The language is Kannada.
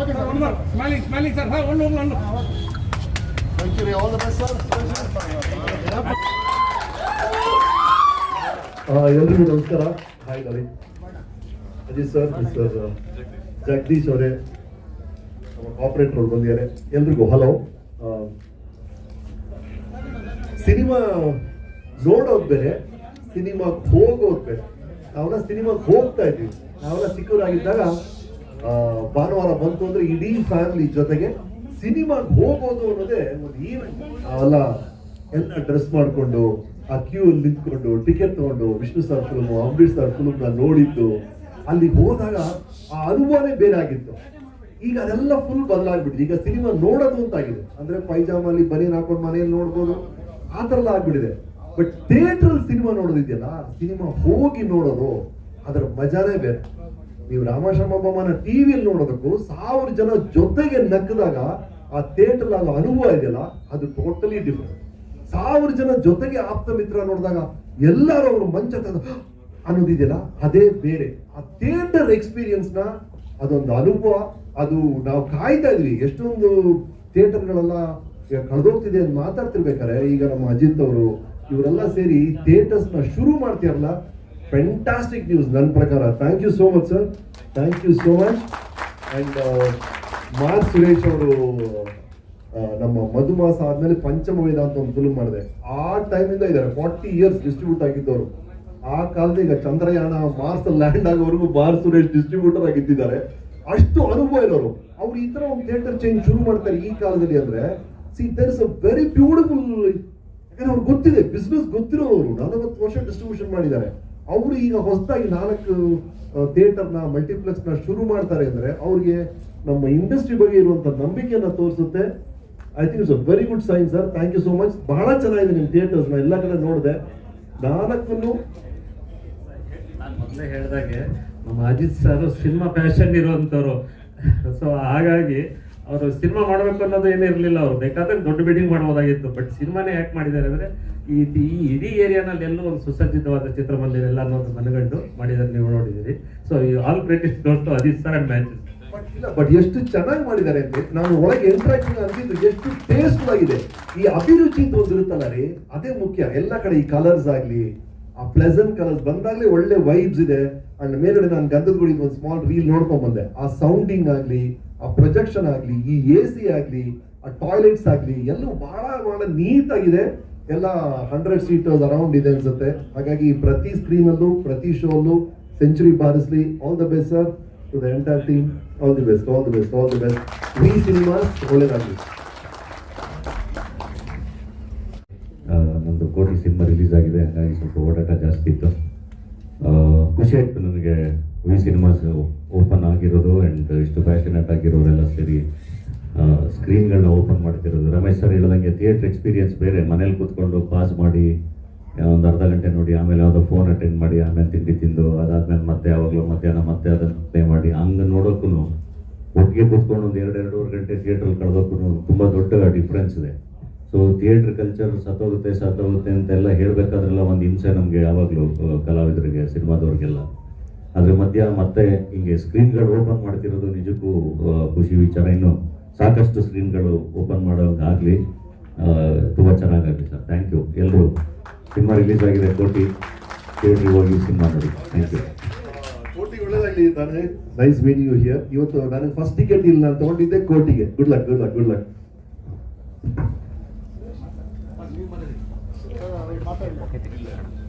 ಬನ್ನಿ ಸರ್ ಸರ್ ಒಂದು you. All the best, sir. ಎಲ್ರಿಗೂ ನಮಸ್ಕಾರ. ಹಾಯ್ ನರಿ ಅಜಿತ್ ಸರ್ ಮಿಸ್ಟರ್ ಜಗದೀಶ್ ಅವರೇ ನಮ್ಮ ಆಪರೇಟರ್ ಅವ್ರು ಬಂದಿದ್ದಾರೆ. ಎಲ್ರಿಗೂ ಹಲೋ ಸಿನಿಮಾ ನೋಡೋದು ಬೇರೆ ಸಿನಿಮಾ ಹೋಗೋದು ಬೇರೆ. ನಾವೆಲ್ಲ ಸಿನಿಮಾಗೆ ಹೋಗ್ತಾ ಇದ್ದೀವಿ. ನಾವೆಲ್ಲ ಚಿಕ್ಕವರಾಗಿದ್ದಾಗ ಆ, ಭಾನುವಾರ ಬಂತು ಅಂದ್ರೆ ಇಡೀ ಫ್ಯಾಮಿಲಿ ಜೊತೆಗೆ ಸಿನಿಮಾಗೆ ಹೋಗೋದು ಅನ್ನೋದೇ ಒಂದು ಈವೆಂಟ್ ಅವೆಲ್ಲ ಎಲ್ಲ ಡ್ರೆಸ್ ಮಾಡಿಕೊಂಡು, ಆ ಕ್ಯೂ ಅಲ್ಲಿ ನಿಂತ್ಕೊಂಡು ಟಿಕೆಟ್ ತಗೊಂಡು, Vishnu sir film Ambareesh sir ಫಿಲ್ಮ್ನ ನೋಡಿದ್ದು, ಅಲ್ಲಿ ಹೋದಾಗ ಆ ಅನುಭವನೇ ಬೇರೆ ಆಗಿತ್ತು. ಈಗ ಅದೆಲ್ಲ ಫುಲ್ ಬದಲಾಗ್ಬಿಟ್ಟಿದೆ. ಈಗ ಸಿನಿಮಾ ನೋಡೋದು ಅಂತ ಆಗಿದೆ. ಅಂದ್ರೆ ಪೈಜಾಮಲ್ಲಿ ಬನೀನ್ ಹಾಕೊಂಡು ಮನೆಯಲ್ಲಿ ನೋಡ್ಬೋದು, ಆ ಥರ ಎಲ್ಲ ಆಗ್ಬಿಟ್ಟಿದೆ ಬಟ್ ಥಿಯೇಟ್ರಲ್ಲಿ ಸಿನಿಮಾ ನೋಡೋದಿದೆಯಲ್ಲ, ಸಿನಿಮಾ ಹೋಗಿ ನೋಡೋದು, ಅದರ ಮಜಾನೇ ಬೇರೆ. ನೀವು ರಾಮಾಶ್ರಮ ಬೊಮ್ಮನ ಟಿವಿಯಲ್ಲಿ ನೋಡೋದಕ್ಕೂ ಸಾವಿರ ಜನ ಜೊತೆಗೆ ನಕ್ಕದಾಗ ಆ ಥಿಯೇಟರ್ ಆಗೋ ಅನುಭವ ಇದೆಯಲ್ಲ, ಅದು ಟೋಟಲಿ ಡಿಫ್ರೆಂಟ್ ಸಾವಿರ ಜನ ಜೊತೆಗೆ ಆಪ್ತ ಮಿತ್ರ ನೋಡಿದಾಗ ಎಲ್ಲರೂ ಅವರು ಮಂಚ ಅನ್ನೋದಿದೆಯಲ್ಲ ಅದೇ ಬೇರೆ. ಆ ಥಿಯೇಟರ್ ಎಕ್ಸ್ಪೀರಿಯನ್ಸ್ನ ಅದೊಂದು ಅನುಭವ. ಅದು ನಾವು ಕಾಯ್ತಾ ಇದ್ವಿ, ಎಷ್ಟೊಂದು ಥಿಯೇಟರ್ಗಳೆಲ್ಲ ಕಳೆದೋಗ್ತಿದೆ ಅಂತ ಮಾತಾಡ್ತಿರ್ಬೇಕಾರೆ ಈಗ ನಮ್ಮ ಅಜಿತ್ ಅವರು, ಇವರೆಲ್ಲ ಸೇರಿ ಥಿಯೇಟರ್ಸ್ನ ಶುರು ಮಾಡ್ತೀರಲ್ಲ ಫೆಂಟಾಸ್ಟಿಕ್ ನ್ಯೂಸ್ ನನ್ನ ಪ್ರಕಾರ. Thank you so much sir thank you so much and Mr Suresh ಅವರು ನಮ್ಮ ಮಧುಮಾಸ ಆದ್ಮೇಲೆ ಪಂಚಮ ವೇದ ಅಂತ ಒಂದು ಫಿಲ್ಮ್ ಮಾಡಿದೆ. ಆ ಟೈಮಿಂದ ಇದ್ದಾರೆ. ಫಾರ್ಟಿ ಇಯರ್ಸ್ ಡಿಸ್ಟ್ರಿಬ್ಯೂಟ್ ಆಗಿದ್ದವರು. ಆ ಕಾಲದ ಈಗ ಚಂದ್ರಯಾನ ಮಾರ್ಸ್ ಲ್ಯಾಂಡ್ ಆಗೋವರೆಗೂ ಮಾರ್ ಸುರೇಶ್ ಡಿಸ್ಟ್ರಿಬ್ಯೂಟರ್ ಆಗಿದ್ದಿದ್ದಾರೆ ಅಷ್ಟು ಅನುಭವ ಇರೋರು. ಅವ್ರು ಈ ತರ ಒಂದು ಥಿಯೇಟರ್ ಚೇಂಜ್ ಶುರು ಮಾಡ್ತಾರೆ ಈ ಕಾಲದಲ್ಲಿ ಅಂದ್ರೆ see there is a very beautiful ಯಾಕಂದ್ರೆ ಅವ್ರು ಗೊತ್ತಿದೆ ಬಿಸ್ನೆಸ್ ಗೊತ್ತಿರೋರು. ನಲವತ್ತು ವರ್ಷ ಡಿಸ್ಟ್ರಿಬ್ಯೂಷನ್ ಮಾಡಿದ್ದಾರೆ. ಅವರು ಈಗ ಹೊಸದಾಗಿ ನಾಲ್ಕು ಥಿಯೇಟರ್ನ ಮಲ್ಟಿಪ್ಲೆಕ್ಸ್ನ ಶುರು ಮಾಡ್ತಾರೆ ಅಂದ್ರೆ ಅವ್ರಿಗೆ ನಮ್ಮ ಇಂಡಸ್ಟ್ರಿ ಬಗ್ಗೆ ಇರುವಂತ ನಂಬಿಕೆಯನ್ನ ತೋರಿಸುತ್ತೆ. I think it's a very good sign sir thank you so much ಬಹಳ ಚೆನ್ನಾಗಿದೆ ನಿಮ್ಮ ಥಿಯೇಟರ್ಸ್ನ ಎಲ್ಲ ಕಡೆ ನೋಡಿದೆ. ನಾಲ್ಕನ್ನು ನಾನು ಮೊದಲೇ ಹೇಳಿದಾಗೆ ನಮ್ಮ ಅಜಿತ್ ಸರ್ ಸಿನಿಮಾ ಪ್ಯಾಷನ್ ಇರುವಂಥವ್ರು ಸೊ ಹಾಗಾಗಿ ಅವರು ಸಿನಿಮಾ ಮಾಡಬೇಕು ಅನ್ನೋದು ಏನೂ ಇರಲಿಲ್ಲ ಅವ್ರು. ಬೇಕಾದ್ರೆ ದೊಡ್ಡ ಬಿಲ್ಡಿಂಗ್ ಮಾಡ್ಬೋದಾಗಿತ್ತು. ಬಟ್ ಸಿನಿಮಾನೇ ಯಾಕೆ ಮಾಡಿದ್ದಾರೆ ಅಂದರೆ ಈ ಈ ಇಡೀ ಏರಿಯಾನಲ್ಲಿ ಎಲ್ಲೂ ಒಂದು ಸುಸಜ್ಜಿತವಾದ ಚಿತ್ರಮಂದಿರ ಎಲ್ಲ ಅನ್ನೋದು ಮನಗಂಡು ಮಾಡಿದ್ದಾರೆ ನೀವು ನೋಡಿದ್ದೀರಿ. ಸೊ ಈ ಆಲ್ ಕ್ರಿಟಿಸ್ ದೊಡ್ಡ ಅಜಿತ್ ಸರ್ ಅಂಡ್ ಮ್ಯಾಚಸ್ ಇಲ್ಲ ಬಟ್ ಎಷ್ಟು ಚೆನ್ನಾಗಿ ಮಾಡಿದ್ದಾರೆ ಅಂದ್ರೆ ನಾನು ಒಳಗೆ ಎಂಟ್ರಾಕ್ಟಿಂಗ್ ಅಂತಿದ್ದು ಎಷ್ಟು ಟೇಸ್ಟ್ ಆಗಿದೆ. ಈ ಅಭಿರುಚಿ ಒಂದು ಇರುತ್ತಲ್ಲ ರೀ, ಅದೇ ಮುಖ್ಯ. ಎಲ್ಲ ಕಡೆ ಈ ಕಲರ್ಸ್ ಆಗ್ಲಿ ಆ ಪ್ಲೆಸೆಂಟ್ ಕಲರ್ಸ್ ಬಂದಾಗಲೇ ಒಳ್ಳೆ ವೈಬ್ಸ್ ಇದೆ. ಅಂಡ್ ಮೇಲ್ಗಡೆ ನಾನು ಗಂಧದ ಗುಡಿ ಒಂದು ಸ್ಮಾಲ್ ರೀಲ್ ನೋಡ್ಕೊಂಡ್ ಬಂದೆ. ಆ ಸೌಂಡಿಂಗ್ ಆಗಲಿ, ಆ ಪ್ರೊಜೆಕ್ಷನ್ ಆಗಲಿ, ಈ ಎ ಸಿ ಆಗಲಿ, ಆ ಟಾಯ್ಲೆಟ್ಸ್ ಆಗಲಿ, ಎಲ್ಲವೂ ಬಹಳ ಬಹಳ ನೀಟಾಗಿದೆ. ಎಲ್ಲ ಹಂಡ್ರೆಡ್ ಸೀಟರ್ಸ್ ಅರೌಂಡ್ ಇದೆ ಅನ್ಸುತ್ತೆ. ಹಾಗಾಗಿ ಪ್ರತಿ ಸ್ಕ್ರೀನಲ್ಲೂ ಪ್ರತಿ ಶೋ ಅಲ್ಲೂ century ಬಾರಿಸ್ಲಿ. All the best sir to the entire team all the best all the best all the best V cinemas ಒಳ್ಳೇದಾಗಲಿ ಆ, ನಂದು ಕೋಟಿ ಸಿನಿಮಾ ರಿಲೀಸ್ ಆಗಿದೆ ಹಾಗಾಗಿ ಸ್ವಲ್ಪ ಓಡಾಟ ಜಾಸ್ತಿ ಇತ್ತು ಆ, ಖುಷಿ ಆಯ್ತು ನನಗೆ ವಿ ಸಿನಿಮಾಸ್ ಓಪನ್ ಆಗಿರೋದು ಆ್ಯಂಡ್ ಇಷ್ಟು ಪ್ಯಾಷನೇಟ್ ಆಗಿರೋರೆಲ್ಲ ಸೇರಿ ಸ್ಕ್ರೀನ್ಗಳನ್ನ ಓಪನ್ ಮಾಡ್ತಿರೋದು. ರಮೇಶ್ ಸರ್ ಹೇಳ್ದಂಗೆ ಥಿಯೇಟ್ರ್ ಎಕ್ಸ್ಪೀರಿಯನ್ಸ್ ಬೇರೆ. ಮನೇಲಿ ಕೂತ್ಕೊಂಡು ಪಾಸ್ ಮಾಡಿ ಒಂದು ಅರ್ಧ ಗಂಟೆ ನೋಡಿ, ಆಮೇಲೆ ಯಾವುದೋ ಫೋನ್ ಅಟೆಂಡ್ ಮಾಡಿ, ಆಮೇಲೆ ತಿಂಡಿ ತಿಂದು, ಅದಾದ್ಮೇಲೆ ಮತ್ತೆ ಯಾವಾಗಲೂ ಮಧ್ಯಾಹ್ನ ಮತ್ತೆ ಅದನ್ನು ಪ್ಲೇ ಮಾಡಿ. ಹಂಗೆ ನೋಡೋಕ್ಕೂ ಒಟ್ಟಿಗೆ ಕೂತ್ಕೊಂಡು ಒಂದು ಎರಡು ಎರಡೂವರೆ ಗಂಟೆ ಥಿಯೇಟ್ರಲ್ಲಿ ಕಳೆದೋಕ್ಕೂ ತುಂಬ ದೊಡ್ಡ ಡಿಫ್ರೆನ್ಸ್ ಇದೆ. ಸೊ ಥಿಯೇಟ್ರ್ ಕಲ್ಚರ್ ಸತ್ತೋಗುತ್ತೆ ಸತ್ತೋಗುತ್ತೆ ಅಂತೆಲ್ಲ ಹೇಳಬೇಕಾದ್ರೆಲ್ಲ ಒಂದು ಹಿಂಸೆ ನಮಗೆ ಯಾವಾಗಲೂ ಕಲಾವಿದರಿಗೆ, ಸಿನಿಮಾದವ್ರಿಗೆಲ್ಲ. ಅದ್ರ ಮಧ್ಯ ಮತ್ತೆ ಹಿಂಗೆ ಸ್ಕ್ರೀನ್ಗಳು ಓಪನ್ ಮಾಡ್ತಿರೋದು ನಿಜಕ್ಕೂ ಖುಷಿ ವಿಚಾರ. ಇನ್ನು ಸಾಕಷ್ಟು ಸ್ಕ್ರೀನ್ಗಳು ಓಪನ್ ಮಾಡೋಂಗಾಗಲಿ ತುಂಬ ಚೆನ್ನಾಗಾಗಲಿ ಸರ್. ಥ್ಯಾಂಕ್ ಯು ಎಲ್ಲರೂ ಸಿನಿಮಾ ರಿಲೀಸ್ ಆಗಿದೆ, ಕೋಟಿ. ಥಿಯೇಟ್ರಿಗೆ ಹೋಗಿ ಸಿನಿಮಾ ನೋಡಿ. ಥ್ಯಾಂಕ್ ಯು ಕೋಟಿ ಒಳ್ಳೇದಾಗಲಿ ನಾನು ನೈಸ್ ಯು ಹಿಯರ್ ಇವತ್ತು ನನಗೆ ಫಸ್ಟ್ ಟಿಕೆಟ್ ಇಲ್ಲ ತಗೊಂಡಿದ್ದೆ ಕೋಟಿಗೆ. Good luck good luck good luck Ojete.